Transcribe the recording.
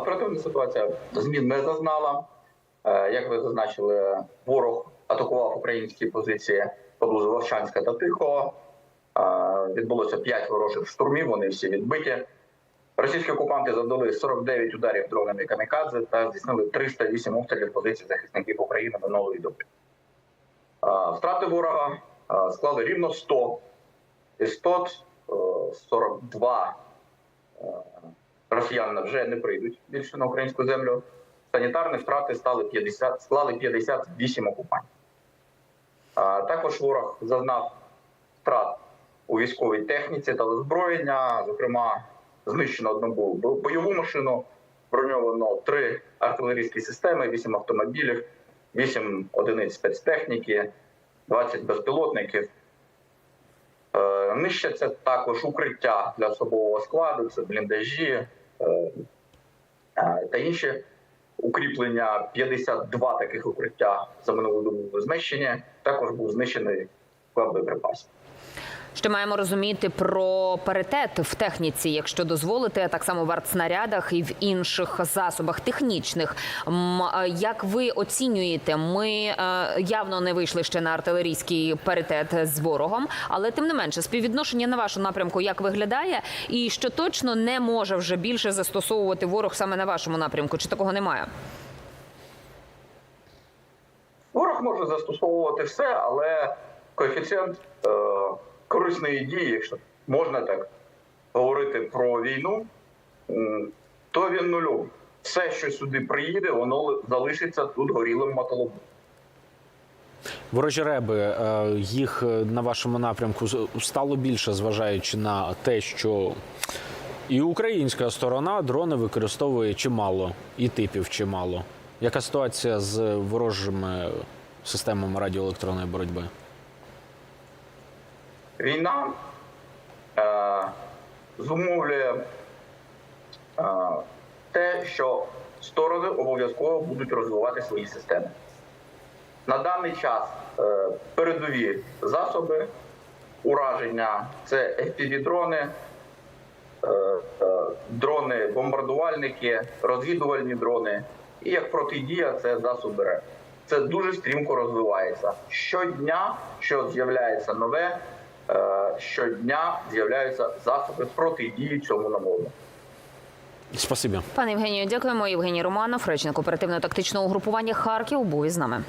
Оперативна ситуація змін не зазнала. Е, Як ви зазначили, ворог атакував українські позиції поблизу Вовчанська та Тихого. Е, Відбулося 5 ворожих штурмів, вони всі відбиті. Російські окупанти завдали 49 ударів дронами камікадзе та здійснили 308 обстрілів позицій захисників України минулої доби. Е, Втрати ворога склали рівно 100 істот, е, 42 росіяни вже не прийдуть більше на українську землю. Санітарні втрати стали 50, склали 58 окупантів. Також ворог зазнав втрат у військовій техніці та озброєння. Зокрема, знищено одну бойову машину, броньовано три артилерійські системи, 8 автомобілів, 8 одиниць спецтехніки, 20 безпілотників. Е, Нищаться також укриття для особового складу, це бліндажі та інші укріплення. 52 таких укриття за минулу добу знищені. Також був знищений клад боєприпасів. Що маємо розуміти про паритет в техніці, якщо дозволите, так само в артснарядах і в інших засобах технічних. Як ви оцінюєте, ми е, явно не вийшли ще на артилерійський паритет з ворогом, але тим не менше, співвідношення на вашу напрямку як виглядає, і що точно не може вже більше застосовувати ворог саме на вашому напрямку? Чи такого немає? Ворог може застосовувати все, але коефіцієнт е, корисної дії, якщо можна так говорити про війну, то він нульовий. Все, що сюди приїде, воно залишиться тут горілим металом. Ворожі реби, е, їх е, на вашому напрямку стало більше, зважаючи на те, що і українська сторона дрони використовує чимало, і типів чимало. Яка ситуація з ворожими системами радіоелектронної боротьби? Війна е, зумовлює е, те, що сторони обов'язково будуть розвивати свої системи. На даний час е, передові засоби ураження це FPV-дрони, е, е, дрони-бомбардувальники, розвідувальні дрони. І як протидія це засоби РЕП. Це дуже стрімко розвивається. Щодня, що з'являється нове, щодня з'являються засоби протидії цьому намовленню. Спасибі. Пане Євгенію, дякуємо. Євгеній Романов, речник оперативно-тактичного угрупування Харків, був із нами.